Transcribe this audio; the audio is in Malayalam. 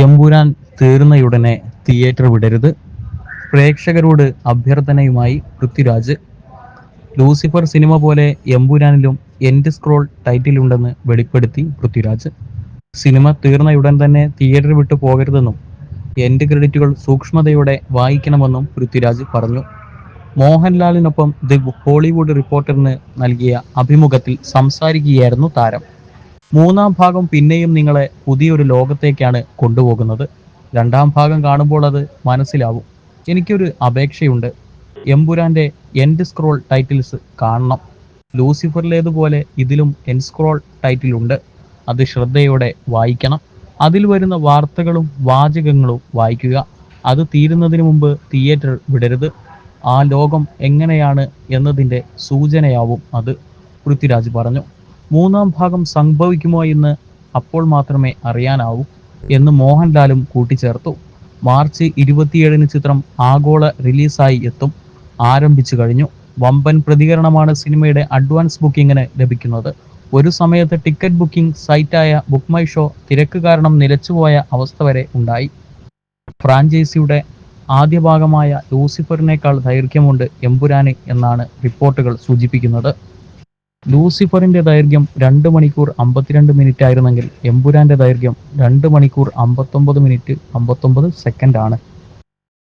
എമ്പുരാൻ തീർന്നയുടനെ തിയേറ്റർ വിടരുത്. പ്രേക്ഷകരോട് അഭ്യർത്ഥനയുമായി പൃഥ്വിരാജ്. ലൂസിഫർ സിനിമ പോലെ എമ്പുരാനിലും എൻഡ് സ്ക്രോൾ ടൈറ്റിൽ ഉണ്ടെന്ന് വെളിപ്പെടുത്തി പൃഥ്വിരാജ്. സിനിമ തീർന്നയുടൻ തന്നെ തിയേറ്റർ വിട്ടു പോകരുതെന്നും എൻഡ് ക്രെഡിറ്റുകൾ സൂക്ഷ്മതയോടെ വായിക്കണമെന്നും പൃഥ്വിരാജ് പറഞ്ഞു. മോഹൻലാലിനൊപ്പം ദി ഹോളിവുഡ് റിപ്പോർട്ടറിന് നൽകിയ അഭിമുഖത്തിൽ സംസാരിക്കുകയായിരുന്നു താരം. മൂന്നാം ഭാഗം പിന്നെയും നിങ്ങളെ പുതിയൊരു ലോകത്തേക്കാണ് കൊണ്ടുപോകുന്നത്. രണ്ടാം ഭാഗം കാണുമ്പോൾ അത് മനസ്സിലാവും. എനിക്കൊരു അപേക്ഷയുണ്ട്. എംപുരാന്റെ എൻഡ് സ്ക്രോൾ ടൈറ്റിൽസ് കാണണം. ലൂസിഫറിലേതുപോലെ ഇതിലും എൻഡ് സ്ക്രോൾ ടൈറ്റിൽ ഉണ്ട്. അത് ശ്രദ്ധയോടെ വായിക്കണം. അതിൽ വരുന്ന വാർത്തകളും വാചകങ്ങളും വായിക്കുക. അത് തീരുന്നതിന് മുമ്പ് തിയേറ്റർ വിടരുത്. ആ ലോകം എങ്ങനെയാണ് എന്നതിന്റെ സൂചനയാവും അത്. പൃഥ്വിരാജ് പറഞ്ഞു. മൂന്നാം ഭാഗം സംഭവിക്കുമോ എന്ന് അപ്പോൾ മാത്രമേ അറിയാനാവൂ എന്ന് മോഹൻലാലും കൂട്ടിച്ചേർത്തു. മാർച്ച് ഇരുപത്തിയേഴിന് ചിത്രം ആഗോള റിലീസായി എത്തും. ആരംഭിച്ചു കഴിഞ്ഞു. വമ്പൻ പ്രതികരണമാണ് സിനിമയുടെ അഡ്വാൻസ് ബുക്കിങ്ങിന് ലഭിക്കുന്നത്. ഒരു സമയത്ത് ടിക്കറ്റ് ബുക്കിംഗ് സൈറ്റായ ബുക്ക് മൈ ഷോ തിരക്ക് കാരണം നിലച്ചുപോയ അവസ്ഥ വരെ ഉണ്ടായി. ഫ്രാഞ്ചൈസിയുടെ ആദ്യ ഭാഗമായ ലൂസിഫറിനേക്കാൾ ദൈർഘ്യമുണ്ട് എമ്പുരാന് എന്നാണ് റിപ്പോർട്ടുകൾ സൂചിപ്പിക്കുന്നത്. ലൂസിഫറിന്റെ ദൈർഘ്യം രണ്ട് മണിക്കൂർ അമ്പത്തിരണ്ട് മിനിറ്റ് ആയിരുന്നെങ്കിൽ എമ്പുരാന്റെ ദൈർഘ്യം രണ്ട് മണിക്കൂർ അമ്പത്തൊമ്പത് മിനിറ്റ് അമ്പത്തൊമ്പത് സെക്കൻഡ് ആണ്.